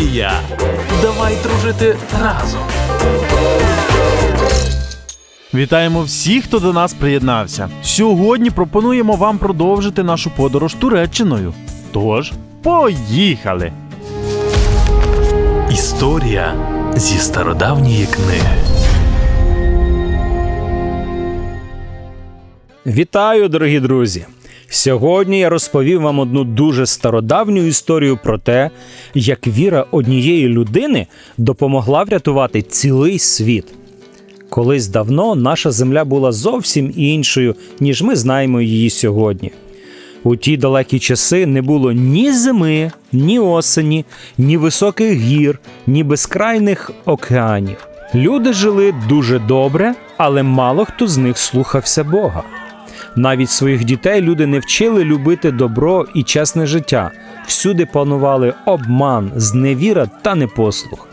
студія. Давай дружити разом. Вітаємо всіх, хто до нас приєднався. Сьогодні пропонуємо вам продовжити нашу подорож Туреччиною. Тож, поїхали! Історія зі стародавньої книги. Вітаю, дорогі друзі! Сьогодні я розповім вам одну дуже стародавню історію про те, як віра однієї людини допомогла врятувати цілий світ. Колись давно наша земля була зовсім іншою, ніж ми знаємо її сьогодні. У ті далекі часи не було ні зими, ні осені, ні високих гір, ні безкрайних океанів. Люди жили дуже добре, але мало хто з них слухався Бога. Навіть своїх дітей люди не вчили любити добро і чесне життя. Всюди панували обман, зневіра та непослух.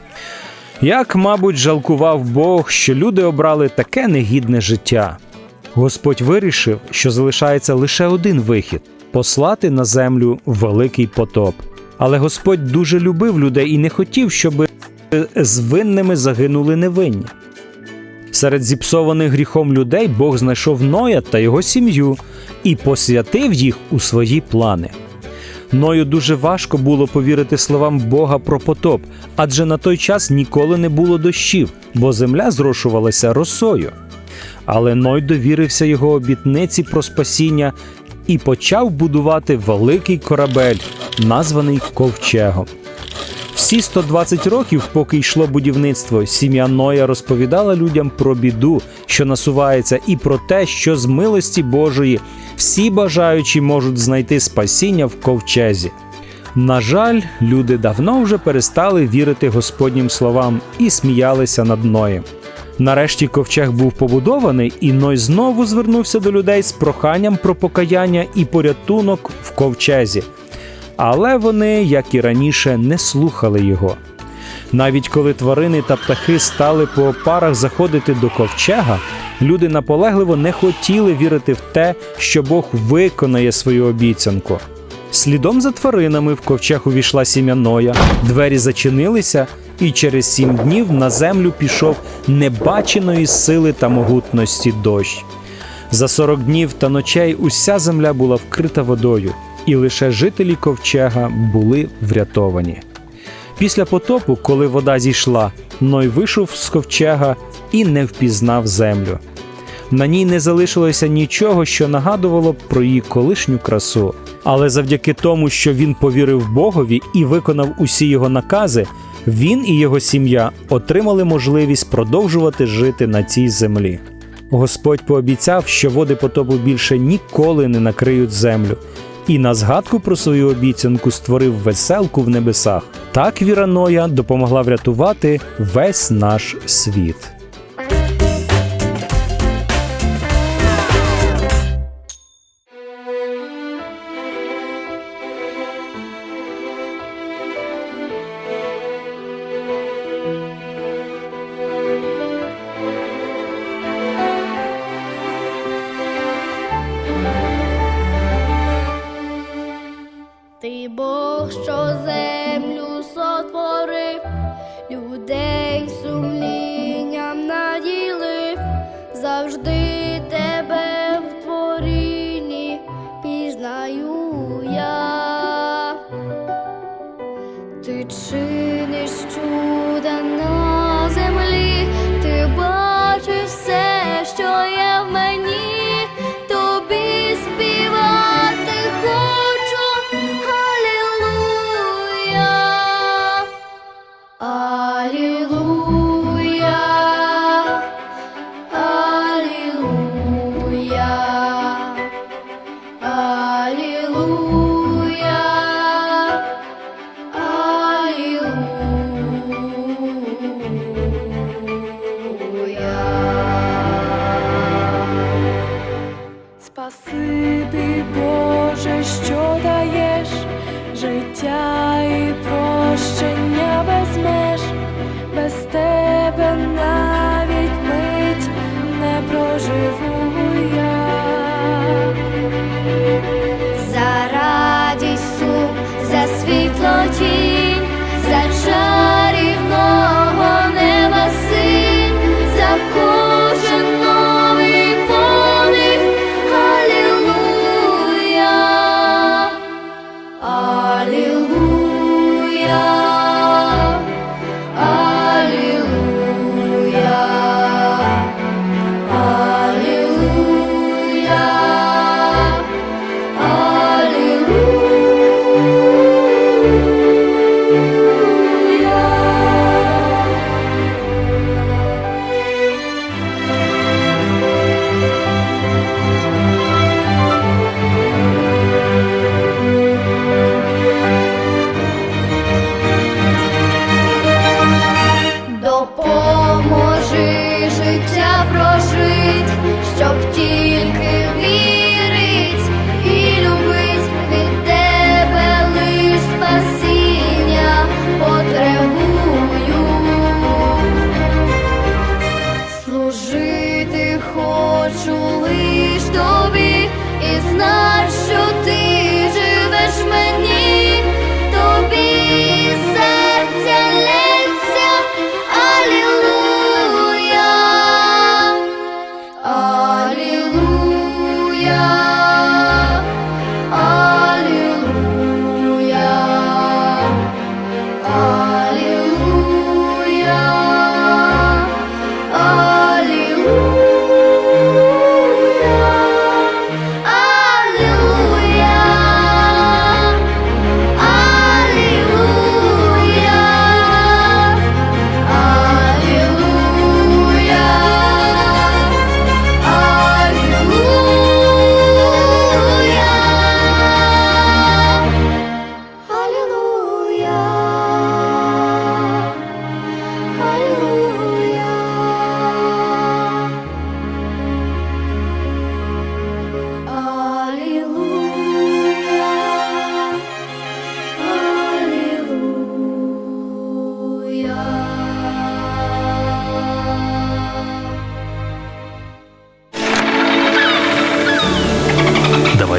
Як, мабуть, жалкував Бог, що люди обрали таке негідне життя. Господь вирішив, що залишається лише один вихід послати на землю великий потоп. Але Господь дуже любив людей і не хотів, щоб з винними загинули невинні. Серед зіпсованих гріхом людей Бог знайшов Ноя та його сім'ю і посвятив їх у свої плани. Ною дуже важко було повірити словам Бога про потоп, адже на той час ніколи не було дощів, бо земля зрошувалася росою. Але Ной довірився його обітниці про спасіння і почав будувати великий корабель, названий ковчегом. Всі 120 років, поки йшло будівництво, сім'я Ноя розповідала людям про біду, що насувається, і про те, що з милості Божої всі бажаючі можуть знайти спасіння в ковчезі. На жаль, люди давно вже перестали вірити Господнім словам і сміялися над Ноєм. Нарешті ковчег був побудований, і Ной знову звернувся до людей з проханням про покаяння і порятунок в ковчезі. Але вони, як і раніше, не слухали його. Навіть коли тварини та птахи стали по парах заходити до ковчега, люди наполегливо не хотіли вірити в те, що Бог виконає свою обіцянку. Слідом за тваринами в ковчег увійшла сім'я Ноя, двері зачинилися, і через сім днів на землю пішов небаченої сили та могутності дощ. За сорок днів та ночей уся земля була вкрита водою, і лише жителі ковчега були врятовані. Після потопу, коли вода зійшла, Ной вийшов з ковчега і не впізнав землю. На ній не залишилося нічого, що нагадувало про її колишню красу. Але завдяки тому, що він повірив Богові і виконав усі його накази, він і його сім'я отримали можливість продовжувати жити на цій землі. Господь пообіцяв, що води потопу більше ніколи не накриють землю, і на згадку про свою обіцянку створив веселку в небесах. Так віра Ноя допомогла врятувати весь наш світ. Бог, що землю сотворив, людей сумлінням наділив, завжди Алілуя.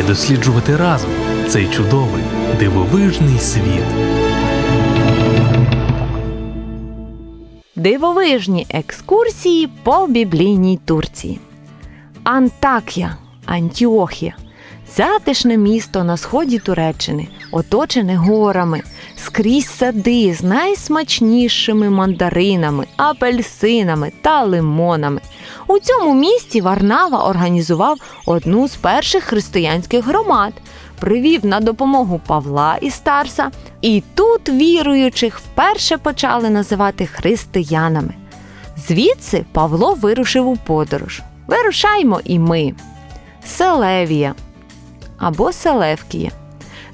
Досліджувати разом цей чудовий дивовижний світ. Дивовижні екскурсії по біблійній Турції. Антакія, Антіохія. Затишне місто на сході Туреччини, оточене горами, скрізь сади з найсмачнішими мандаринами, апельсинами та лимонами. У цьому місті Варнава організував одну з перших християнських громад, привів на допомогу Павла із Тарса, і тут віруючих вперше почали називати християнами. Звідси Павло вирушив у подорож. Вирушаймо і ми. Селевія або Селевкія.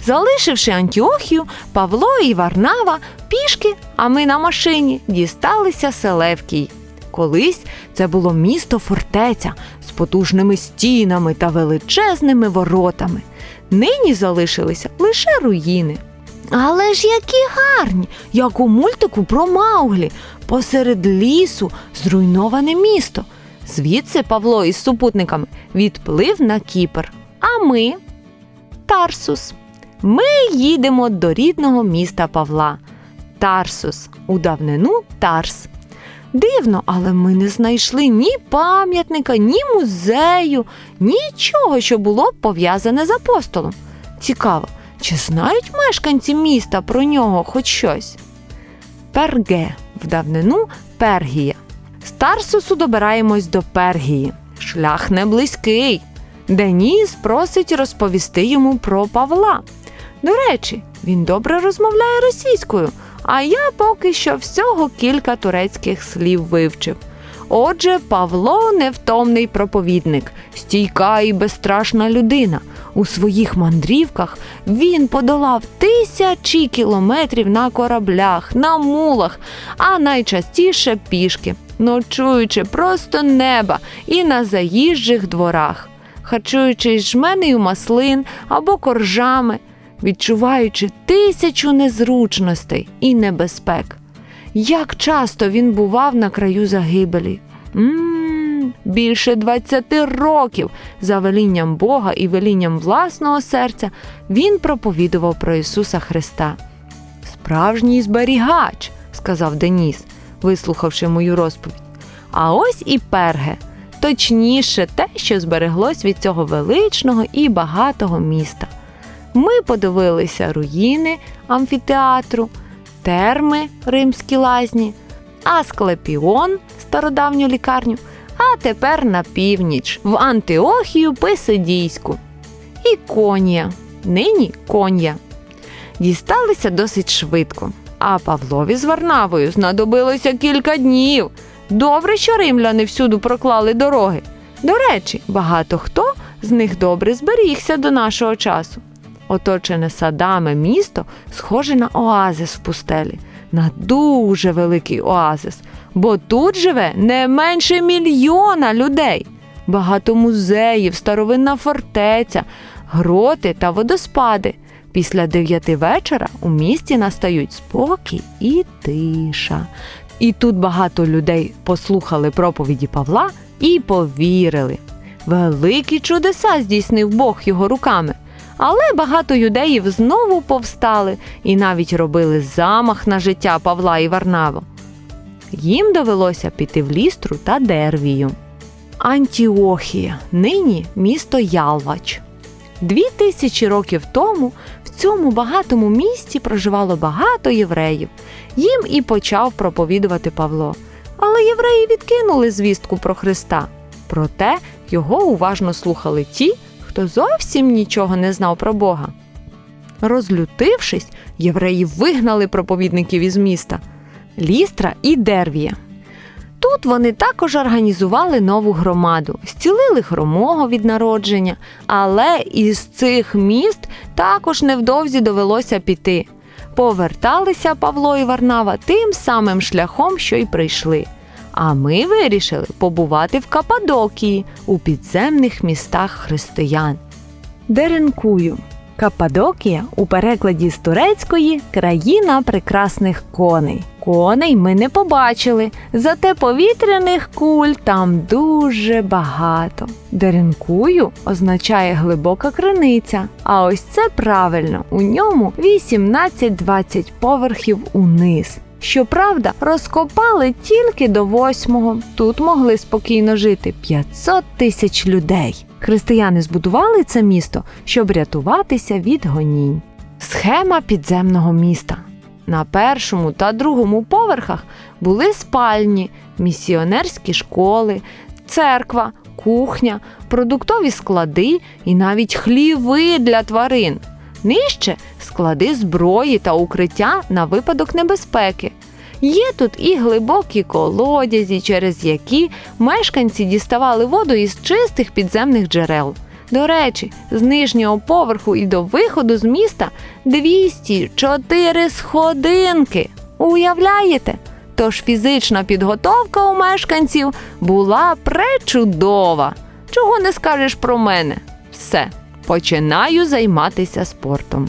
Залишивши Антіохію, Павло і Варнава пішки, а ми на машині дісталися Селевкії. Колись це було місто фортеця з потужними стінами та величезними воротами. Нині залишилися лише руїни. Але ж які гарні, як у мультику про Мауглі, посеред лісу зруйноване місто. Звідси Павло із супутниками відплив на Кіпр. А ми Тарсус. Ми їдемо до рідного міста Павла. Тарсус, у давнину Тарс. Дивно, але ми не знайшли ні пам'ятника, ні музею, нічого, що було б пов'язане з апостолом. Цікаво, чи знають мешканці міста про нього хоч щось? Перге в давнину Пергія. З Тарсусу добираємось до Пергії. Шлях не близький. Деніс просить розповісти йому про Павла. До речі, він добре розмовляє російською, а я поки що всього кілька турецьких слів вивчив. Отже, Павло невтомний проповідник, стійка і безстрашна людина. У своїх мандрівках він подолав тисячі кілометрів на кораблях, на мулах, а найчастіше пішки, ночуючи просто неба і на заїжджих дворах, харчуючись жменею маслин або коржами, відчуваючи тисячу незручностей і небезпек. Як часто він бував на краю загибелі? м більше 20 років за велінням Бога і велінням власного серця він проповідував про Ісуса Христа. Справжній зберігач, сказав Деніс, вислухавши мою розповідь. А ось і перге, точніше, те, що збереглось від цього величного і багатого міста. Ми подивилися руїни амфітеатру, терми римські лазні, Асклепіон стародавню лікарню, а тепер на північ, в Антиохію Писидійську. І конія, нині кон'я. Дісталися досить швидко, а Павлові з Варнавою знадобилося кілька днів. Добре, що римляни всюди проклали дороги. До речі, багато хто з них добре зберігся до нашого часу. Оточене садами місто схоже на оазис в пустелі, на дуже великий оазис, бо тут живе не менше мільйона людей. Багато музеїв, старовинна фортеця, гроти та водоспади. Після дев'яти вечора у місті настають спокій і тиша. І тут багато людей послухали проповіді Павла і повірили. Великі чудеса здійснив Бог його руками. Але багато юдеїв знову повстали і навіть робили замах на життя Павла і Варнаву. Їм довелося піти в лістру та Дервію. Антіохія, нині місто Ялвач. Дві тисячі років тому цьому багатому місті проживало багато євреїв. Їм і почав проповідувати Павло. Але євреї відкинули звістку про Христа. Проте його уважно слухали ті, хто зовсім нічого не знав про Бога. Розлютившись, євреї вигнали проповідників із міста Лістра і Дервія. Тут вони також організували нову громаду, зцілили хромого від народження, але із цих міст також невдовзі довелося піти. Поверталися Павло і Варнава тим самим шляхом, що й прийшли. А ми вирішили побувати в Кападокії у підземних містах християн. Деренкую Каппадокія у перекладі з турецької країна прекрасних коней. Коней ми не побачили, зате повітряних куль там дуже багато. Деренкую означає глибока криниця. А ось це правильно, у ньому 18-20 поверхів униз. Щоправда, розкопали тільки до восьмого. Тут могли спокійно жити 500 тисяч людей. Християни збудували це місто, щоб рятуватися від гонінь. Схема підземного міста. На першому та другому поверхах були спальні, місіонерські школи, церква, кухня, продуктові склади і навіть хліви для тварин. Нижче склади зброї та укриття на випадок небезпеки. Є тут і глибокі колодязі, через які мешканці діставали воду із чистих підземних джерел. До речі, з нижнього поверху і до виходу з міста 204 сходинки. Уявляєте? Тож фізична підготовка у мешканців була пречудова. Чого не скажеш про мене? Все, починаю займатися спортом.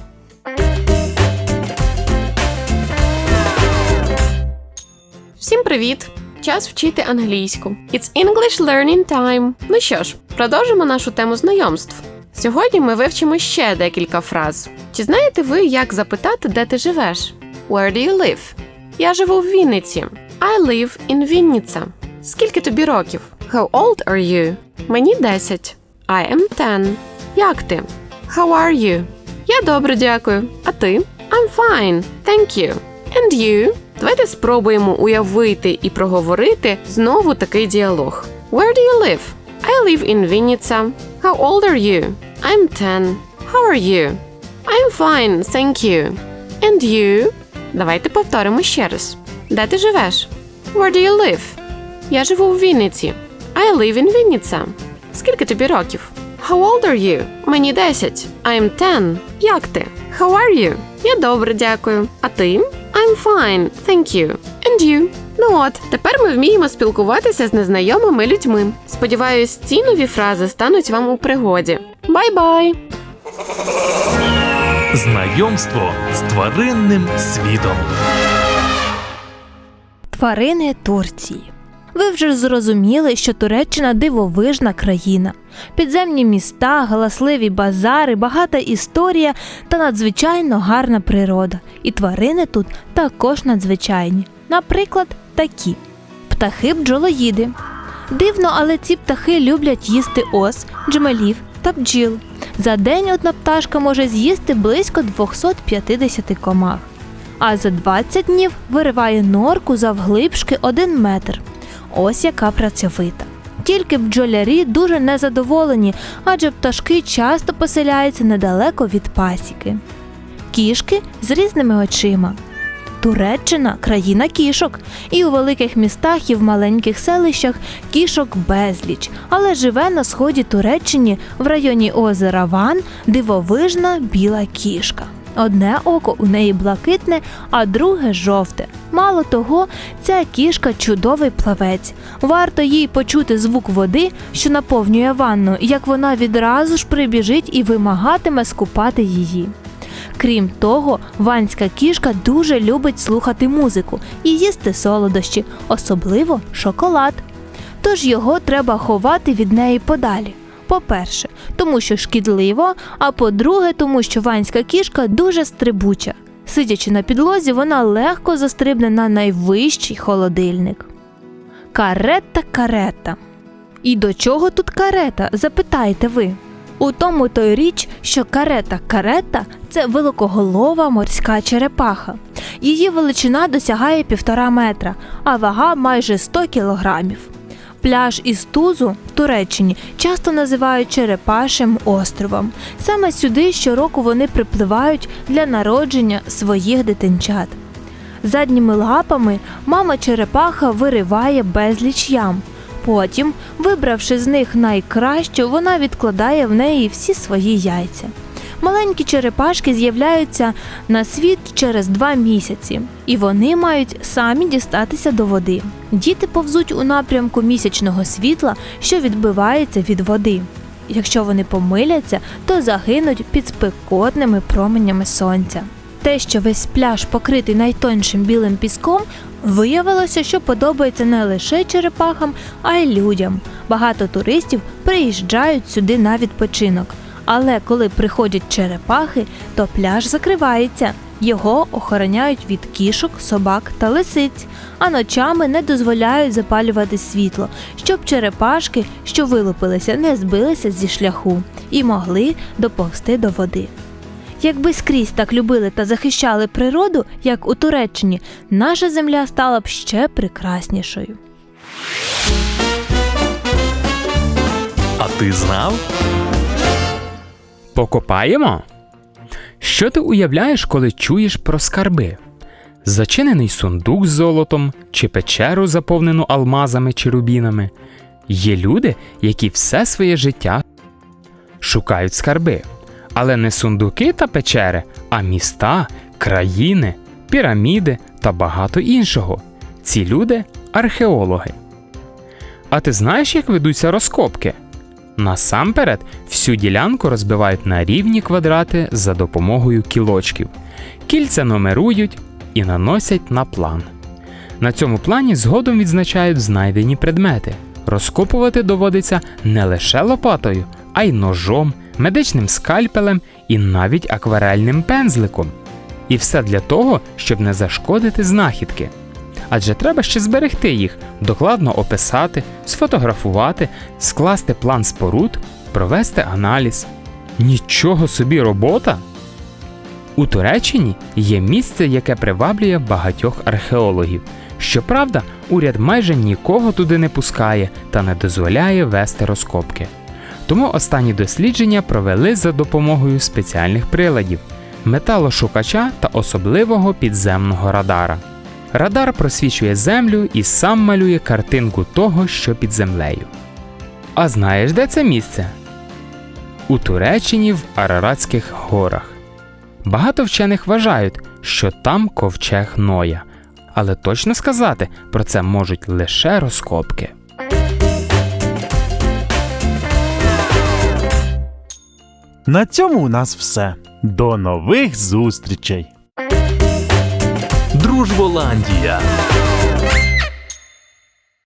Всім привіт! Час вчити англійську. It's English Learning Time. Ну що ж, продовжимо нашу тему знайомств. Сьогодні ми вивчимо ще декілька фраз. Чи знаєте ви, як запитати, де ти живеш? Where do you live? Я живу в Вінниці. I live in Вінниця. Скільки тобі років? How old are you? Мені 10. I am 10. Як ти? How are you? Я добре, дякую. А ти? I'm fine. Thank you. And you? Давайте спробуємо уявити і проговорити знову такий діалог. Where do you live? I live in Вінниця. How old are you? I'm 10. How are you? I'm fine, thank you. And you? Давайте повторимо ще раз. Де ти живеш? Where do you live? Я живу в Вінниці. I live in Вінниця. Скільки тобі років? How old are you? Мені 10. I'm 10. Як ти? How are you? Я добре, дякую. А ти? I'm fine, thank you. And you? Ну от, тепер ми вміємо спілкуватися з незнайомими людьми. Сподіваюсь, ці нові фрази стануть вам у пригоді. Бай-бай! Знайомство з тваринним світом. Тварини Турції. Ви вже зрозуміли, що Туреччина дивовижна країна. Підземні міста, галасливі базари, багата історія та надзвичайно гарна природа. І тварини тут також надзвичайні. Наприклад, такі птахи бджолоїди. Дивно, але ці птахи люблять їсти ос, джмелів та бджіл. За день одна пташка може з'їсти близько 250 комах а за 20 днів вириває норку завглибшки 1 метр. Ось яка працьовита. Тільки бджолярі дуже незадоволені, адже пташки часто поселяються недалеко від пасіки. Кішки з різними очима. Туреччина країна кішок, і у великих містах і в маленьких селищах кішок безліч, але живе на сході Туреччині в районі озера Ван дивовижна біла кішка. Одне око у неї блакитне, а друге жовте. Мало того, ця кішка чудовий плавець. Варто їй почути звук води, що наповнює ванну, як вона відразу ж прибіжить і вимагатиме скупати її. Крім того, ванська кішка дуже любить слухати музику і їсти солодощі, особливо шоколад. Тож його треба ховати від неї подалі. По-перше, тому що шкідливо, а по-друге, тому що ванська кішка дуже стрибуча. Сидячи на підлозі, вона легко застрибне на найвищий холодильник. Карета карета. І до чого тут карета? запитаєте ви. У тому то й річ, що карета карета це великоголова морська черепаха. Її величина досягає півтора метра, а вага майже 100 кілограмів. Пляж із Тузу в Туреччині часто називають Черепашим островом. Саме сюди щороку вони припливають для народження своїх дитинчат. Задніми лапами мама черепаха вириває безліч ям. Потім, вибравши з них найкращу, вона відкладає в неї всі свої яйця. Маленькі черепашки з'являються на світ через два місяці, і вони мають самі дістатися до води. Діти повзуть у напрямку місячного світла, що відбивається від води. Якщо вони помиляться, то загинуть під спекотними променями сонця. Те, що весь пляж покритий найтоншим білим піском, виявилося, що подобається не лише черепахам, а й людям. Багато туристів приїжджають сюди на відпочинок. Але коли приходять черепахи, то пляж закривається. Його охороняють від кішок, собак та лисиць, а ночами не дозволяють запалювати світло, щоб черепашки, що вилупилися, не збилися зі шляху і могли доповзти до води. Якби скрізь так любили та захищали природу, як у Туреччині, наша земля стала б ще прекраснішою. А ти знав? Покопаємо? Що ти уявляєш, коли чуєш про скарби? Зачинений сундук з золотом чи печеру, заповнену алмазами чи рубінами. Є люди, які все своє життя шукають скарби, але не сундуки та печери, а міста, країни, піраміди та багато іншого. Ці люди археологи. А ти знаєш, як ведуться розкопки? Насамперед, всю ділянку розбивають на рівні квадрати за допомогою кілочків. Кільця номерують і наносять на план. На цьому плані згодом відзначають знайдені предмети. Розкопувати доводиться не лише лопатою, а й ножом, медичним скальпелем і навіть акварельним пензликом. І все для того, щоб не зашкодити знахідки. Адже треба ще зберегти їх, докладно описати, сфотографувати, скласти план споруд, провести аналіз. Нічого собі робота! У Туреччині є місце, яке приваблює багатьох археологів. Щоправда, уряд майже нікого туди не пускає та не дозволяє вести розкопки. Тому останні дослідження провели за допомогою спеціальних приладів металошукача та особливого підземного радара. Радар просвічує землю і сам малює картинку того, що під землею. А знаєш, де це місце? У Туреччині в Араратських горах. Багато вчених вважають, що там ковчег Ноя, але точно сказати про це можуть лише розкопки. На цьому у нас все. До нових зустрічей! Дружболандія!